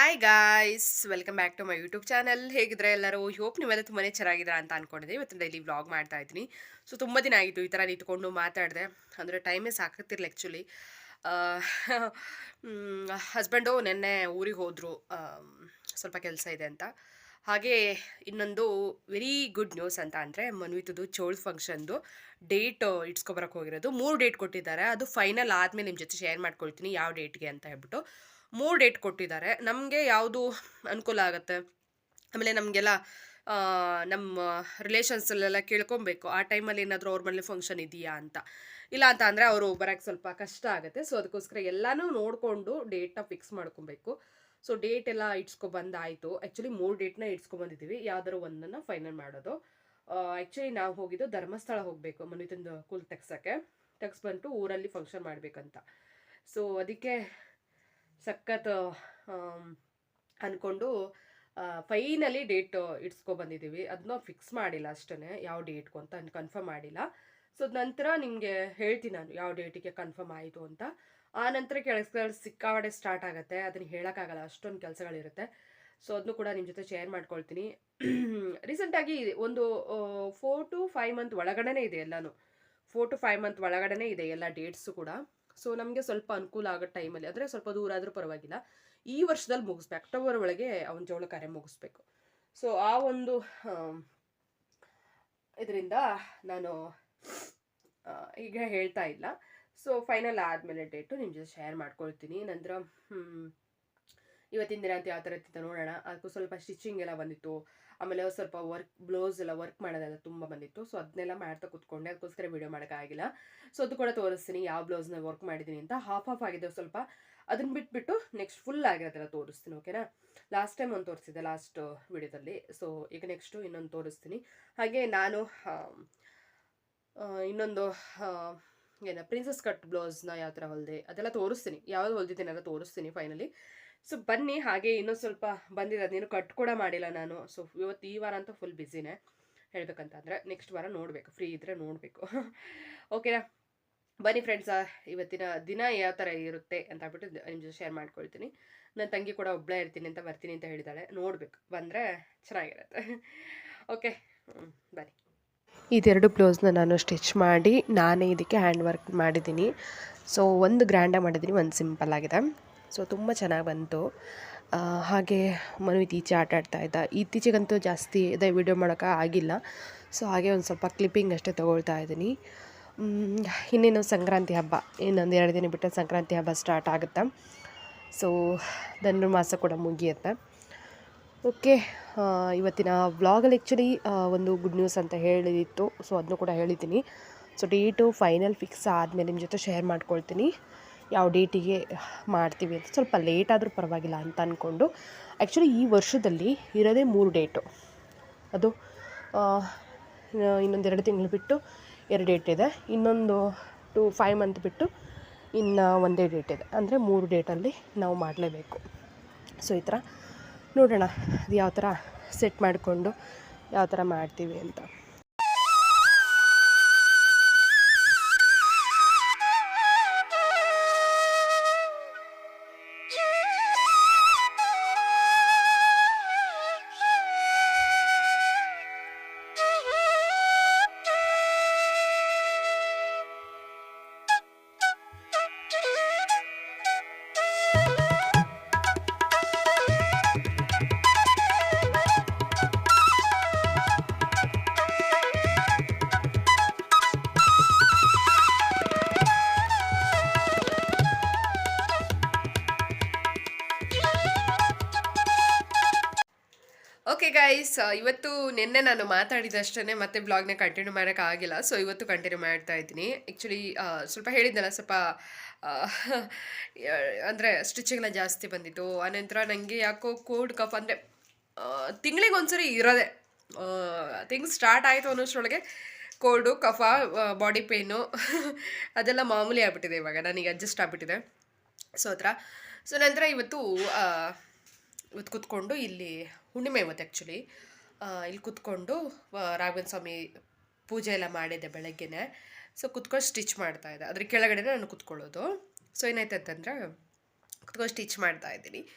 Hi guys welcome back to my YouTube channel ಹೇಗಿದ್ರೆ ಎಲ್ಲರೂ? Hope ನೀವೆಲ್ಲ ತುಂಬಾ ಚೆನ್ನಾಗಿದ್ದೀರಾ ಅಂತ ಅನ್ಕೊಂಡಿದ್ದೆ ಇವತ್ತು ಡೈಲಿ ವ್ಲಾಗ್ ಮಾಡ್ತಾ ಇದ್ದೀನಿ. ಸೊ ತುಂಬ ದಿನ ಆಯಿತು ಈ ಥರ ನಿಂತ್ಕೊಂಡು ಮಾತಾಡಿದೆ. ಅಂದರೆ ಟೈಮೇ ಸಾಕಾಗ್ತಿರ್ಲಿಲ್ಲ ಆ್ಯಕ್ಚುಲಿ ಹಸ್ಬೆಂಡು ನಿನ್ನೆ ಊರಿಗೆ ಹೋದರು. ಸ್ವಲ್ಪ ಕೆಲಸ ಇದೆ ಅಂತ. ಹಾಗೆ ಇನ್ನೊಂದು ವೆರಿ ಗುಡ್ ನ್ಯೂಸ್ ಅಂತ ಅಂದರೆ ಮನ್ವಿತದು ಚೋಳ್ ಫಂಕ್ಷನ್ದು ಡೇಟ್ ಇಟ್ಸ್ಕೊಬರಕ್ಕೆ ಹೋಗಿರೋದು. ಮೂರು ಡೇಟ್ ಕೊಟ್ಟಿದ್ದಾರೆ. ಅದು ಫೈನಲ್ ಆದಮೇಲೆ ನಿಮ್ಮ ಜೊತೆ ಶೇರ್ ಮಾಡ್ಕೊಳ್ತೀನಿ ಯಾವ ಡೇಟ್ಗೆ ಅಂತ ಹೇಳ್ಬಿಟ್ಟು. ಮೂರು ಡೇಟ್ ಕೊಟ್ಟಿದ್ದಾರೆ. ನಮಗೆ ಯಾವುದು ಅನುಕೂಲ ಆಗುತ್ತೆ? ಆಮೇಲೆ ನಮಗೆಲ್ಲ ನಮ್ಮ ರಿಲೇಷನ್ಸಲ್ಲೆಲ್ಲ ಕೇಳ್ಕೊಬೇಕು. ಆ ಟೈಮಲ್ಲಿ ಏನಾದರೂ ಅವ್ರ ಮನೇಲಿ ಫಂಕ್ಷನ್ ಇದೆಯಾ ಅಂತ. ಇಲ್ಲ ಅಂತ ಅಂದರೆ ಅವರು ಬರೋಕ್ಕೆ ಸ್ವಲ್ಪ ಕಷ್ಟ ಆಗುತ್ತೆ. ಸೊ ಅದಕ್ಕೋಸ್ಕರ ಎಲ್ಲನೂ ನೋಡಿಕೊಂಡು ಡೇಟ್ನ ಫಿಕ್ಸ್ ಮಾಡ್ಕೊಬೇಕು. ಸೊ ಡೇಟ್ ಎಲ್ಲ ಇಟ್ಸ್ಕೊಬಂದಾಯಿತು ಆ್ಯಕ್ಚುಲಿ ಮೂರು ಡೇಟ್ನ ಇಟ್ಸ್ಕೊಬಂದಿದ್ದೀವಿ ಯಾವ್ದಾದ್ರು ಒಂದನ್ನು ಫೈನಲ್ ಮಾಡೋದು. ಆ್ಯಕ್ಚುಲಿ ನಾವು ಹೋಗಿದ್ದು ಧರ್ಮಸ್ಥಳ ಹೋಗಬೇಕು. ಮನಿತಂದು ಕುಲ್ ತೆಗ್ಸೋಕ್ಕೆ. ತೆಗ್ಸ್ಬಂತು ಊರಲ್ಲಿ ಫಂಕ್ಷನ್ ಮಾಡಬೇಕಂತ. ಸೊ ಅದಕ್ಕೆ ಸಖತ್ ಅಂದ್ಕೊಂಡು ಫೈನಲಿ ಡೇಟ್ ಇಟ್ಸ್ಕೊ ಬಂದಿದ್ದೀವಿ. ಅದನ್ನ ಫಿಕ್ಸ್ ಮಾಡಿಲ್ಲ ಅಷ್ಟೇ ಯಾವ ಡೇಟ್ಗೂ ಅಂತ ಕನ್ಫರ್ಮ್ ಮಾಡಿಲ್ಲ. ಸೊ ನಂತರ ನಿಮಗೆ ಹೇಳ್ತೀನಿ ನಾನು, ಯಾವ ಡೇಟಿಗೆ ಕನ್ಫರ್ಮ್ ಆಯಿತು ಅಂತ. ಆ ನಂತರ ಕೆಲಸಗಳು ಸಿಕ್ಕಾವಡೆ ಸ್ಟಾರ್ಟ್ ಆಗುತ್ತೆ, ಅದನ್ನು ಹೇಳೋಕ್ಕಾಗಲ್ಲ, ಅಷ್ಟೊಂದು ಕೆಲಸಗಳಿರುತ್ತೆ. ಸೊ ಅದನ್ನು ಕೂಡ ನಿಮ್ಮ ಜೊತೆ ಶೇರ್ ಮಾಡ್ಕೊಳ್ತೀನಿ. ರೀಸೆಂಟಾಗಿ ಒಂದು ಫೋರ್ ಟು ಫೈವ್ ಮಂತ್ ಒಳಗಡೆನೇ ಇದೆ ಎಲ್ಲನೂ. ಫೋರ್ ಟು ಫೈವ್ ಮಂತ್ ಒಳಗಡೆನೇ ಇದೆ ಎಲ್ಲ ಡೇಟ್ಸು ಕೂಡ. ಸೊ ನಮಗೆ ಸ್ವಲ್ಪ ಅನುಕೂಲ ಆಗೋ ಟೈಮಲ್ಲಿ ಅಂದರೆ ಸ್ವಲ್ಪ ದೂರ ಆದರೂ ಪರವಾಗಿಲ್ಲ. ಈ ವರ್ಷದಲ್ಲಿ ಮುಗಿಸ್ಬೇಕು. ಅಕ್ಟೋಬರ್ ಒಳಗೆ ಅವನ ಜೋಳ ಕಾರ್ಯ ಮುಗಿಸ್ಬೇಕು. ಸೊ ಆ ಒಂದು ಇದರಿಂದ ನಾನು ಈಗ ಹೇಳ್ತಾ ಇಲ್ಲ. ಸೊ ಫೈನಲ್ ಆದಮೇಲೆ ಡೇಟು ನಿಮ್ಮ ಜೊತೆ ಶೇರ್ ಮಾಡ್ಕೊಳ್ತೀನಿ. ನಂತರ ಇವತ್ತಿನ ದಿನ ಅಂತ ಯಾವ ಥರ ಇರ್ತಿತ್ತು ನೋಡೋಣ. ಅದಕ್ಕೂ ಸ್ವಲ್ಪ ಸ್ಟಿಚಿಂಗ್ ಎಲ್ಲ ಬಂದಿತ್ತು. ಆಮೇಲೆ ಸ್ವಲ್ಪ ವರ್ಕ್ ಬ್ಲೌಸ್ ಎಲ್ಲ ವರ್ಕ್ ಮಾಡೋದೆಲ್ಲ ತುಂಬ ಬಂದಿತ್ತು. ಸೊ ಅದನ್ನೆಲ್ಲ ಮಾಡ್ತಾ ಕೂತ್ಕೊಂಡೆ. ಅದಕ್ಕೋಸ್ಕರ ವಿಡಿಯೋ ಮಾಡೋಕ್ಕಾಗಿಲ್ಲ ಸೊ ಅದು ಕೂಡ ತೋರಿಸ್ತೀನಿ ಯಾವ ಬ್ಲೌಸ್ನ ವರ್ಕ್ ಮಾಡಿದ್ದೀನಿ ಅಂತ. ಹಾಫ್ ಆಫ್ ಆಗಿದೆ ಸ್ವಲ್ಪ. ಅದನ್ನ ಬಿಟ್ಬಿಟ್ಟು ನೆಕ್ಸ್ಟ್ ಫುಲ್ ಆಗಿರೋದೆಲ್ಲ ತೋರಿಸ್ತೀನಿ ಓಕೆನಾ ಲಾಸ್ಟ್ ಟೈಮ್ ಒಂದು ತೋರಿಸಿದ್ದೆ ಲಾಸ್ಟ್ ವಿಡಿಯೋದಲ್ಲಿ ಸೊ ಈಗ ನೆಕ್ಸ್ಟು ಇನ್ನೊಂದು ತೋರಿಸ್ತೀನಿ. ಹಾಗೆ ನಾನು ಇನ್ನೊಂದು ಏನ ಪ್ರಿನ್ಸಸ್ ಕಟ್ ಬ್ಲೌಸ್ನ ಯಾವ ಥರ ಹೊಲಿದೆ ಅದೆಲ್ಲ ತೋರಿಸ್ತೀನಿ. ಯಾವ್ದು ಹೊಲ್ದಿದ್ದೀನಿ ಎಲ್ಲ ತೋರಿಸ್ತೀನಿ ಫೈನಲಿ ಸೊ ಬನ್ನಿ, ಹಾಗೆ ಇನ್ನೊಂದು ಸ್ವಲ್ಪ ಬಂದಿದೆ. ನೀನು ಕಟ್ ಕೂಡ ಮಾಡಿಲ್ಲ ನಾನು. ಸೊ ಇವತ್ತು ಈ ವಾರ ಅಂತೂ ಫುಲ್ ಬ್ಯುಸಿನೇ ಹೇಳ್ಬೇಕಂತಂದರೆ ನೆಕ್ಸ್ಟ್ ವಾರ ನೋಡಬೇಕು. ಫ್ರೀ ಇದ್ದರೆ ನೋಡಬೇಕು. ಓಕೆನಾ ಬನ್ನಿ ಫ್ರೆಂಡ್ಸ ಇವತ್ತಿನ ದಿನ ಯಾವ ಥರ ಇರುತ್ತೆ ಅಂತ ಹೇಳ್ಬಿಟ್ಟು ನಿಮ್ಮ ಜೊತೆ ಶೇರ್ ಮಾಡ್ಕೊಳ್ತೀನಿ. ನನ್ನ ತಂಗಿ ಕೂಡ ಒಬ್ಬಳೇ ಇರ್ತೀನಿ ಅಂತ ಬರ್ತೀನಿ ಅಂತ ಹೇಳಿದಾಳೆ. ನೋಡಬೇಕು. ಬಂದರೆ ಚೆನ್ನಾಗಿರುತ್ತೆ. ಓಕೆ ಬನ್ನಿ. ಇದೆರಡು ಬ್ಲೌಸ್ನ ನಾನು ಸ್ಟಿಚ್ ಮಾಡಿ, ನಾನೇ ಇದಕ್ಕೆ ಹ್ಯಾಂಡ್ ವರ್ಕ್ ಮಾಡಿದ್ದೀನಿ. ಸೊ ಒಂದು ಗ್ರ್ಯಾಂಡಾಗಿ ಮಾಡಿದ್ದೀನಿ, ಒಂದು ಸಿಂಪಲ್ ಆಗಿದೆ. ಸೊ ತುಂಬ ಚೆನ್ನಾಗಿ ಬಂತು. ಹಾಗೆ ಮನು ಇತ್ತೀಚೆ ಆಟ ಆಡ್ತಾ ಇದ್ದ. ಇತ್ತೀಚೆಗಂತೂ ಜಾಸ್ತಿ ಇದೇ, ವಿಡಿಯೋ ಮಾಡೋಕೆ ಆಗಿಲ್ಲ. ಸೊ ಹಾಗೆ ಒಂದು ಸ್ವಲ್ಪ ಕ್ಲಿಪ್ಪಿಂಗ್ ಅಷ್ಟೇ ತೊಗೊಳ್ತಾ ಇದ್ದೀನಿ. ಇನ್ನೇನು ಸಂಕ್ರಾಂತಿ ಹಬ್ಬ. ಇನ್ನೊಂದು ಎರಡು ದಿನ ಬಿಟ್ಟು ಸಂಕ್ರಾಂತಿ ಹಬ್ಬ ಸ್ಟಾರ್ಟ್ ಆಗುತ್ತೆ? ಸೊ ಧನುರ್ಮಾಸ ಕೂಡ ಮುಗಿಯುತ್ತೆ. ಓಕೆ ಇವತ್ತಿನ ವ್ಲಾಗಲ್ಲಿ ಆ್ಯಕ್ಚುಲಿ ಒಂದು ಗುಡ್ ನ್ಯೂಸ್ ಅಂತ ಹೇಳಿದಿತ್ತು. ಸೊ ಅದನ್ನು ಕೂಡ ಹೇಳಿದ್ದೀನಿ. ಸೊ ಡೇಟು ಫೈನಲ್ ಫಿಕ್ಸ್ ಆದಮೇಲೆ ನಿಮ್ಮ ಜೊತೆ ಶೇರ್ ಮಾಡ್ಕೊಳ್ತೀನಿ. ಯಾವ ಡೇಟಿಗೆ ಮಾಡ್ತೀವಿ ಅಂತ ಸ್ವಲ್ಪ ಲೇಟ್ ಆದರೂ ಪರವಾಗಿಲ್ಲ ಅಂತ ಅಂದ್ಕೊಂಡು ಆ್ಯಕ್ಚುಲಿ ಈ ವರ್ಷದಲ್ಲಿ ಇರೋದೇ ಮೂರು ಡೇಟು ಅದು ಇನ್ನೊಂದು ಎರಡು ತಿಂಗಳು ಬಿಟ್ಟು ಎರಡು ಡೇಟ್ ಇದೆ. ಇನ್ನೊಂದು ಟು ಫೈವ್ ಮಂತ್ ಬಿಟ್ಟು ಇನ್ನು ಒಂದೇ ಡೇಟ್ ಇದೆ. ಅಂದರೆ ಮೂರು ಡೇಟಲ್ಲಿ ನಾವು ಮಾಡಲೇಬೇಕು. ಸೊ ಈ ಥರ ನೋಡೋಣ. ಅದು ಯಾವ ಥರ ಸೆಟ್ ಮಾಡಿಕೊಂಡು ಯಾವ ಥರ ಮಾಡ್ತೀವಿ ಅಂತ. ಓಕೆ ಗೈಸ್ ಇವತ್ತು ನಿನ್ನೆ ನಾನು ಮಾತಾಡಿದಷ್ಟೇ ಮತ್ತೆ ಬ್ಲಾಗ್ನ ಕಂಟಿನ್ಯೂ ಮಾಡೋಕ್ಕಾಗಿಲ್ಲ ಸೊ ಇವತ್ತು ಕಂಟಿನ್ಯೂ ಮಾಡ್ತಾ ಇದ್ದೀನಿ. ಆ್ಯಕ್ಚುಲಿ ಸ್ವಲ್ಪ ಹೇಳಿದ್ದಲ್ಲ ಸ್ವಲ್ಪ ಅಂದರೆ ಸ್ಟಿಚಿಂಗ್ನ ಜಾಸ್ತಿ ಬಂದಿತ್ತು. ಆನಂತರ ನನಗೆ ಯಾಕೋ ಕೋಲ್ಡ್ ಕಫ್ ಅಂದರೆ ತಿಂಗಳಿಗೆ ಒಂದ್ಸರಿ ಇರೋದೆ. ಥಿಂಗ್ಸ್ ಸ್ಟಾರ್ಟ್ ಆಯಿತು ಅನ್ನೋಷ್ಟರೊಳಗೆ ಕೋಲ್ಡು ಕಫ ಬಾಡಿ ಪೇನು ಅದೆಲ್ಲ ಮಾಮೂಲಿ ಆಗ್ಬಿಟ್ಟಿದೆ ಇವಾಗ. ನನಗೆ ಅಡ್ಜಸ್ಟ್ ಆಗಿಬಿಟ್ಟಿದೆ. ಸೊ ಹತ್ರ ಸೊ ನಂತರ ಇವತ್ತು ಇವತ್ತು ಕೂತ್ಕೊಂಡು ಇಲ್ಲಿ ಹುಣ್ಣಿಮೆ ಇವತ್ತು ಆ್ಯಕ್ಚುಲಿ ಇಲ್ಲಿ ಕೂತ್ಕೊಂಡು ರಾಘವೇಂದ್ರ ಸ್ವಾಮಿ ಪೂಜೆ ಎಲ್ಲ ಮಾಡಿದ್ದೆ ಬೆಳಗ್ಗೆನೆ. ಸೊ ಕುತ್ಕೊಂಡು ಸ್ಟಿಚ್ ಮಾಡ್ತಾ ಇದ್ದೆ. ಅದ್ರ ಕೆಳಗಡೆ ನಾನು ಕೂತ್ಕೊಳ್ಳೋದು. ಸೊ ಏನಾಯ್ತು ಅಂತಂದ್ರೆ, ಕುತ್ಕೊಂಡು ಸ್ಟಿಚ್ ಮಾಡ್ತಾ ಇದ್ದೀನಿ.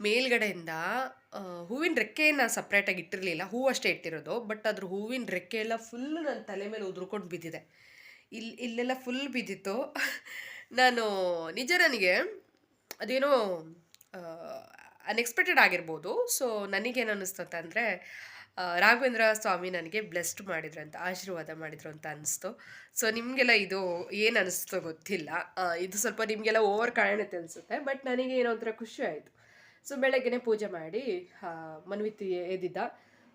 ಮೇಲ್ಗಡೆಯಿಂದ ಹೂವಿನ ರೆಕ್ಕೆಯನ್ನು ಸಪ್ರೇಟಾಗಿ ಇಟ್ಟಿರಲಿಲ್ಲ. ಹೂವು ಅಷ್ಟೇ ಇಟ್ಟಿರೋದು. ಬಟ್ ಅದ್ರ ಹೂವಿನ ರೆಕ್ಕೆ ಎಲ್ಲ ಫುಲ್ ನನ್ನ ತಲೆ ಮೇಲೆ ಉದುರ್ಕೊಂಡು ಬಿದ್ದಿದೆ. ಇಲ್ಲಿ ಇಲ್ಲೆಲ್ಲ ಫುಲ್ ಬಿದ್ದಿತ್ತು. ನಾನು, ನಿಜ ನನಗೆ, ಅದೇನೋ ಅನ್ಎಕ್ಸ್ಪೆಕ್ಟೆಡ್ ಆಗಿರ್ಬೋದು. ಸೊ ನನಗೇನು ಅನ್ನಿಸ್ತಂತ ಅಂದರೆ ರಾಘವೇಂದ್ರ ಸ್ವಾಮಿ ನನಗೆ ಬ್ಲೆಸ್ಡ್ ಅಂತ ಆಶೀರ್ವಾದ ಮಾಡಿದ್ರು ಅಂತ ಅನಿಸ್ತು. ಸೊ ನಿಮಗೆಲ್ಲ ಇದು ಏನು ಅನಿಸ್ತೋ ಗೊತ್ತಿಲ್ಲ. ಇದು ಸ್ವಲ್ಪ ನಿಮಗೆಲ್ಲ ಓವರ್ ಕಾಣುತ್ತೆ ಅನಿಸುತ್ತೆ ಬಟ್ ನನಗೆ ಏನೋ ಒಂಥರ ಖುಷಿ ಆಯಿತು. ಸೊ ಬೆಳಗ್ಗೆನೆ ಪೂಜೆ ಮಾಡಿ ಮನವಿತಿ ಎದ್ದಿದ್ದ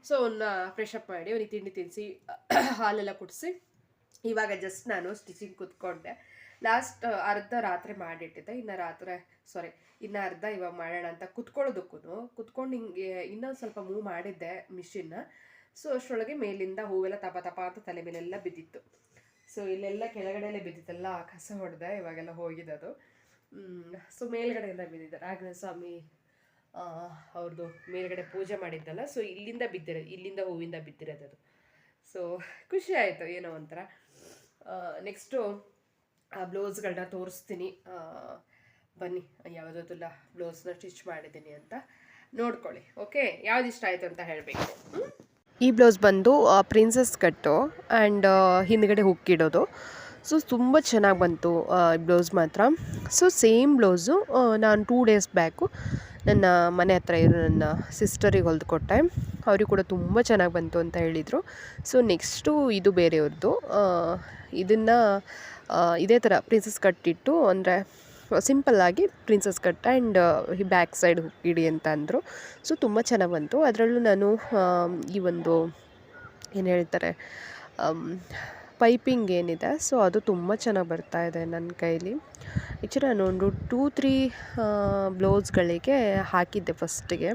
ಸೊ ಅವನ್ನ ಫ್ರೆಶ್ ಅಪ್ ಮಾಡಿ, ಅವನಿಗೆ ತಿಂಡಿ ತಿನ್ನಿಸಿ ಹಾಲೆಲ್ಲ ಕುಡಿಸಿ, ಇವಾಗ ಜಸ್ಟ್ ನಾನು ಸ್ಟಿಚಿಂಗ್ ಕೂತ್ಕೊಂಡೆ. ಲಾಸ್ಟ್ ಅರ್ಧ ರಾತ್ರಿ ಮಾಡಿಟ್ಟಿದ್ದೆ, ಇನ್ನು ರಾತ್ರಿ ಸಾರಿ ಇನ್ನು ಅರ್ಧ ಇವಾಗ ಮಾಡೋಣ ಅಂತ ಕುತ್ಕೊಳ್ಳೋದಕ್ಕೂ ಕುತ್ಕೊಂಡು ಹಿಂಗೆ ಇನ್ನೊಂದು ಸ್ವಲ್ಪ ಮೂವ್ ಮಾಡಿದ್ದೆ ಮಿಷಿನ್ನ ಸೊ ಅಷ್ಟರೊಳಗೆ ಮೇಲಿಂದ ಹೂವೆಲ್ಲ ತಪ ತಪ ಅಂತ ತಲೆ ಮೇಲೆಲ್ಲ ಬಿದ್ದಿತ್ತು. ಸೊ ಇಲ್ಲೆಲ್ಲ ಕೆಳಗಡೆಯಲ್ಲೇ ಬಿದ್ದಿತ್ತಲ್ಲ ಕಸ ಹೊಡೆದೆ, ಇವಾಗೆಲ್ಲ ಹೋಗಿದೆ ಅದು ಸೊ ಮೇಲ್ಗಡೆಯಿಂದ ಬಿದ್ದಿದ್ದ ರಾಘವೇಂದ್ರ ಸ್ವಾಮಿ ಅವ್ರದ್ದು ಮೇಲ್ಗಡೆ ಪೂಜೆ ಮಾಡಿದ್ದಲ್ಲ ಸೊ ಇಲ್ಲಿಂದ ಬಿದ್ದಿರೋದು ಇಲ್ಲಿಂದ ಹೂವಿಂದ ಬಿದ್ದಿರೋದು ಅದು. ಸೊ ಖುಷಿ ಆಯಿತು, ಏನೋ ಒಂಥರ. ನೆಕ್ಸ್ಟು ಆ ಬ್ಲೌಸ್ಗಳನ್ನ ತೋರಿಸ್ತೀನಿ. ಬನ್ನಿ ಯಾವುದಲ್ಲ ಬ್ಲೌಸ್ನ ಸ್ಟಿಚ್ ಮಾಡಿದ್ದೀನಿ ಅಂತ ನೋಡ್ಕೊಳ್ಳಿ, ಓಕೆ? ಯಾವ್ದು ಇಷ್ಟ ಆಯಿತು ಅಂತ ಹೇಳಬೇಕು. ಈ ಬ್ಲೌಸ್ ಬಂದು ಪ್ರಿನ್ಸಸ್ ಕಟ್ಟು ಆ್ಯಂಡ್ ಹಿಂದ್ಗಡೆ ಹುಕ್ಕಿಡೋದು ಸೊ, ತುಂಬ ಚೆನ್ನಾಗಿ ಬಂತು ಬ್ಲೌಸ್ ಮಾತ್ರ. ಸೊ, ಸೇಮ್ ಬ್ಲೌಸು ನಾನು ಟೂ ಡೇಸ್ ಬ್ಯಾಕು ನನ್ನ ಮನೆ ಹತ್ರ ಇರೋ ನನ್ನ ಸಿಸ್ಟರಿಗೆ ಹೊಲ್ದು ಕೊಟ್ಟೆ ಅವ್ರಿಗೆ ಕೂಡ ತುಂಬ ಚೆನ್ನಾಗಿ ಬಂತು ಅಂತ ಹೇಳಿದರು. ಸೊ ನೆಕ್ಸ್ಟು ಇದು ಬೇರೆಯವ್ರದ್ದು ಇದನ್ನು ಇದೇ ಥರ ಪ್ರಿನ್ಸಸ್ ಕಟ್ಟಿಟ್ಟು ಅಂದರೆ ಸಿಂಪಲ್ಲಾಗಿ princess cut and back side ಇಡಿ ಅಂತ ಅಂದರು. ಸೊ ತುಂಬ ಚೆನ್ನಾಗಿ ಬಂತು. ಅದರಲ್ಲೂ ನಾನು ಈ ಒಂದು, ಏನು ಹೇಳ್ತಾರೆ ಪೈಪಿಂಗ್ ಏನಿದೆ, ಸೊ ಅದು ತುಂಬ ಚೆನ್ನಾಗಿ ಬರ್ತಾ ಇದೆ ನನ್ನ ಕೈಲಿ. ಆ್ಯಕ್ಚುಲಿ ನಾನು ಒಂದು ಟೂ ತ್ರೀ ಬ್ಲೌಸ್ಗಳಿಗೆ ಹಾಕಿದ್ದೆ ಫಸ್ಟಿಗೆ.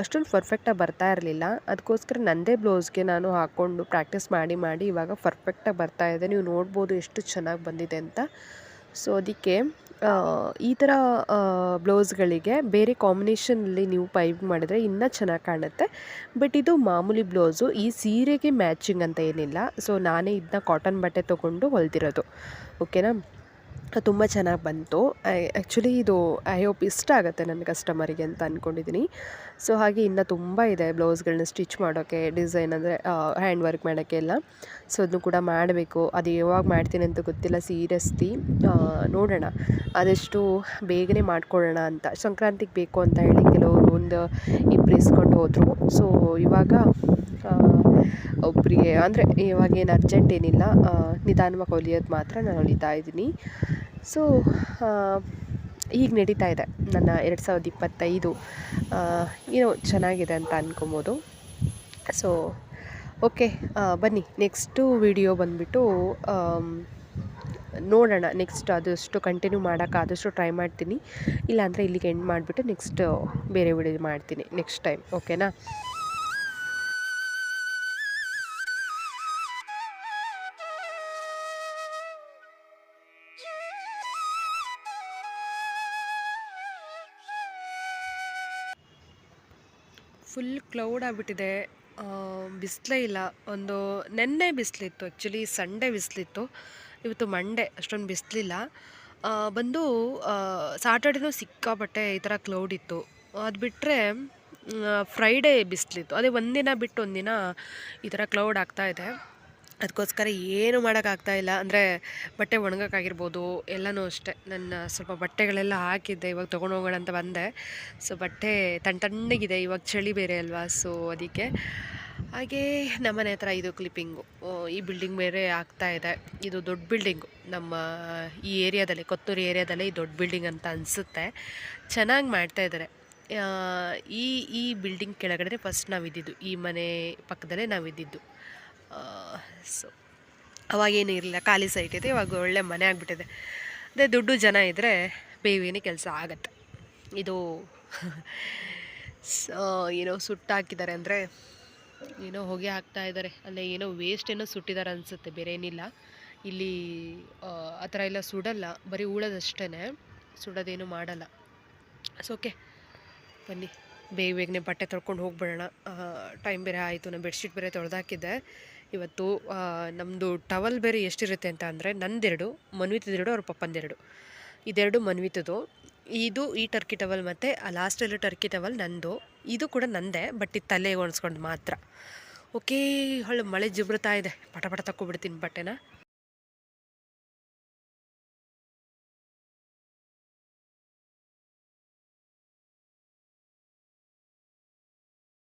ಅಷ್ಟೊಂದು ಪರ್ಫೆಕ್ಟಾಗಿ ಬರ್ತಾ ಇರಲಿಲ್ಲ. ಅದಕ್ಕೋಸ್ಕರ ನನ್ನದೇ ಬ್ಲೌಸ್ಗೆ ನಾನು ಹಾಕ್ಕೊಂಡು ಪ್ರಾಕ್ಟೀಸ್ ಮಾಡಿ ಮಾಡಿ ಇವಾಗ ಪರ್ಫೆಕ್ಟಾಗಿ ಬರ್ತಾ ಇದೆ. ನೀವು ನೋಡ್ಬೋದು ಎಷ್ಟು ಚೆನ್ನಾಗಿ ಬಂದಿದೆ ಅಂತ. ಸೊ ಅದಕ್ಕೆ ಈ ಥರ ಬ್ಲೌಸ್ಗಳಿಗೆ ಬೇರೆ ಕಾಂಬಿನೇಷನಲ್ಲಿ ನೀವು ಪೈಪ್ ಮಾಡಿದರೆ ಇನ್ನೂ ಚೆನ್ನಾಗಿ ಕಾಣುತ್ತೆ. ಬಟ್ ಇದು ಮಾಮೂಲಿ ಬ್ಲೌಸು, ಈ ಸೀರೆಗೆ ಮ್ಯಾಚಿಂಗ್ ಅಂತ ಏನಿಲ್ಲ. ಸೊ ನಾನೇ ಇದನ್ನ ಕಾಟನ್ ಬಟ್ಟೆ ತೊಗೊಂಡು ಹೊಲ್ದಿರೋದು. ಓಕೆನಾ ತುಂಬ ಚೆನ್ನಾಗಿ ಬಂತು. ಆ್ಯಕ್ಚುಲಿ ಇದು ಐ ಹೋಪ್ ಇಷ್ಟ ಆಗುತ್ತೆ ನನ್ನ ಕಸ್ಟಮರಿಗೆ ಅಂತ ಅಂದ್ಕೊಂಡಿದ್ದೀನಿ ಸೊ ಹಾಗೆ ಇನ್ನೂ ತುಂಬ ಇದೆ ಬ್ಲೌಸ್ಗಳನ್ನ ಸ್ಟಿಚ್ ಮಾಡೋಕ್ಕೆ ಡಿಸೈನ್ ಅಂದರೆ ಹ್ಯಾಂಡ್ ವರ್ಕ್ ಮಾಡೋಕ್ಕೆ ಎಲ್ಲ. ಸೊ ಅದನ್ನು ಕೂಡ ಮಾಡಬೇಕು. ಅದು ಯಾವಾಗ ಮಾಡ್ತೀನಿ ಅಂತ ಗೊತ್ತಿಲ್ಲ ಸೀರಿಯಸ್ಲಿ ನೋಡೋಣ. ಆದಷ್ಟು ಬೇಗನೆ ಮಾಡ್ಕೊಳ್ಳೋಣ ಅಂತ. ಸಂಕ್ರಾಂತಿಗೆ ಬೇಕು ಅಂತ ಹೇಳಿ ಕೆಲವರು ಒಂದು ಇಬ್ಬರು ಇಸ್ಕೊಂಡು ಹೋದರು. ಸೊ ಇವಾಗ ಒಬ್ಬರಿಗೆ ಅಂದರೆ ಇವಾಗ ಏನು ಅರ್ಜೆಂಟ್ ಏನಿಲ್ಲ. ನಿಧಾನವಾಗಿ ಹೊಲಿಯೋದು ಮಾತ್ರ ನಾನು ಹೊಲಿತಾ ಇದ್ದೀನಿ. ಸೊ ಈಗ ನಡೀತಾ ಇದೆ. ನನ್ನ ಎರಡು ಸಾವಿರದ ಇಪ್ಪತ್ತೈದು ಏನೋ ಚೆನ್ನಾಗಿದೆ ಅಂತ ಅನ್ಕೊಬೋದು. ಸೊ ಓಕೆ ಬನ್ನಿ. ನೆಕ್ಸ್ಟು ವಿಡಿಯೋ ಬಂದುಬಿಟ್ಟು ನೋಡೋಣ. ನೆಕ್ಸ್ಟ್ ಆದಷ್ಟು ಕಂಟಿನ್ಯೂ ಮಾಡೋಕ್ಕಾದಷ್ಟು ಟ್ರೈ ಮಾಡ್ತೀನಿ. ಇಲ್ಲಾಂದರೆ ಇಲ್ಲಿಗೆ ಎಂಡ್ ಮಾಡಿಬಿಟ್ಟು ನೆಕ್ಸ್ಟ್ ಬೇರೆ ವಿಡಿಯೋ ಮಾಡ್ತೀನಿ ನೆಕ್ಸ್ಟ್ ಟೈಮ್ ಓಕೆನಾ ಫುಲ್ ಕ್ಲೌಡ್ ಆಗಿಬಿಟ್ಟಿದೆ. ಬಿಸಿಲೇ ಇಲ್ಲ. ಒಂದು ನೆನ್ನೆ ಬಿಸಿಲಿತ್ತು ಆ್ಯಕ್ಚುಲಿ ಸಂಡೇ ಬಿಸಿಲಿತ್ತು. ಇವತ್ತು ಮಂಡೇ ಅಷ್ಟೊಂದು ಬಿಸಿಲಿಲ್ಲ. ಬಂದು ಸಾಟರ್ಡೇನೂ ಸಿಕ್ಕಾಪಟ್ಟೆ ಈ ಥರ ಕ್ಲೌಡ್ ಇತ್ತು. ಅದು ಬಿಟ್ಟರೆ ಫ್ರೈಡೇ ಬಿಸಿಲಿತ್ತು. ಅದೇ ಒಂದಿನ ಬಿಟ್ಟು ಒಂದಿನ ಈ ಥರ ಕ್ಲೌಡ್ ಆಗ್ತಾಯಿದೆ ಅದಕ್ಕೋಸ್ಕರ ಏನು ಇಲ್ಲ. ಅಂದರೆ ಬಟ್ಟೆ ಒಣಗೋಕ್ಕಾಗಿರ್ಬೋದು, ಎಲ್ಲನೂ ಅಷ್ಟೇ. ನನ್ನ ಸ್ವಲ್ಪ ಬಟ್ಟೆಗಳೆಲ್ಲ ಹಾಕಿದ್ದೆ, ಇವಾಗ ತೊಗೊಂಡು ಹೋಗೋಣ ಅಂತ ಬಂದೆ. ಸೊ ಬಟ್ಟೆ ತಣ್ಣ ತಣ್ಣಗಿದೆ. ಇವಾಗ ಚಳಿ ಬೇರೆ ಅಲ್ವಾ? ಸೊ ಅದಕ್ಕೆ ಹಾಗೇ ನಮ್ಮನೆ ಹತ್ರ ಇದು ಕ್ಲಿಪ್ಪಿಂಗು ಈ ಬಿಲ್ಡಿಂಗ್ ಬೇರೆ ಆಗ್ತಾ ಇದೆ. ಇದು ದೊಡ್ಡ ಬಿಲ್ಡಿಂಗು ನಮ್ಮ ಈ ಏರಿಯಾದಲ್ಲಿ, ಕೊತ್ತೂರು ಏರಿಯಾದಲ್ಲಿ ದೊಡ್ಡ ಬಿಲ್ಡಿಂಗ್ ಅಂತ ಅನಿಸುತ್ತೆ. ಚೆನ್ನಾಗಿ ಮಾಡ್ತಾ ಇದ್ದಾರೆ ಈ ಈ ಬಿಲ್ಡಿಂಗ್ ಕೆಳಗಡೆ ಫಸ್ಟ್ ನಾವಿದ್ದಿದ್ದು. ಈ ಮನೆ ಪಕ್ಕದಲ್ಲೇ ನಾವಿದ್ದಿದ್ದು. ಸೊ ಅವಾಗೇನು ಇರಲಿಲ್ಲ. ಖಾಲಿ ಸೈಟ್ ಇದೆ ಇವಾಗ ಒಳ್ಳೆ ಮನೆ ಆಗಿಬಿಟ್ಟಿದೆ. ಅದೇ ದುಡ್ಡು ಜನ ಇದ್ದರೆ ಬೇವಿನ ಕೆಲಸ ಆಗತ್ತೆ. ಇದು ಏನೋ ಸುಟ್ಟಾಕಿದ್ದಾರೆ ಅಂದರೆ ಏನೋ ಹೊಗೆ ಹಾಕ್ತಾ ಇದ್ದಾರೆ. ಅಲ್ಲೇ ಏನೋ ವೇಸ್ಟ್ ಏನೋ ಸುಟ್ಟಿದ್ದಾರೆ ಅನಿಸುತ್ತೆ. ಬೇರೆ ಏನಿಲ್ಲ. ಇಲ್ಲಿ, ಆ ಥರ ಎಲ್ಲ ಸುಡಲ್ಲ. ಬರೀ ಉಳೋದಷ್ಟೇ ಸುಡೋದೇನು ಮಾಡಲ್ಲ. ಸೊ ಓಕೆ ಬನ್ನಿ. ಬೇಗ ಬೇಗನೆ ಬಟ್ಟೆ ತೊಳ್ಕೊಂಡು ಹೋಗ್ಬಿಡೋಣ. ಟೈಮ್ ಬೇರೆ ಆಯಿತು. ನಾನು ಬೆಡ್ಶೀಟ್ ಬೇರೆ ತೊಳೆದಾಕಿದ್ದೆ ಇವತ್ತು ನಮ್ಮದು ಟವಲ್ ಬೇರೆ ಎಷ್ಟಿರುತ್ತೆ ಅಂತ ಅಂದರೆ ನಂದೆರಡು ಮನ್ವಿತದೆರಡು ಅವ್ರ ಪಪ್ಪಂದೆರಡು ಇದೆರಡು ಮನ್ವಿತದು. ಇದು ಈ ಟರ್ಕಿ ಟವಲ್ ಮತ್ತು ಲಾಸ್ಟಲ್ಲೂ ಟರ್ಕಿ ಟವಲ್ ನಂದು. ಇದು ಕೂಡ ನಂದೇ, ಬಟ್ ಇದು ತಲೆಗೆ ಒಣಸ್ಕೊಂಡು ಮಾತ್ರ. ಓಕೆ, ಹೊಳ್ಳೆ ಮಳೆ ಜಿಬ್ರುತ್ತಾ ಇದೆ. ಪಟ ಪಟ ತಕ್ಕೊಬಿಡ್ತೀನಿ ಬಟ್ಟೆನ.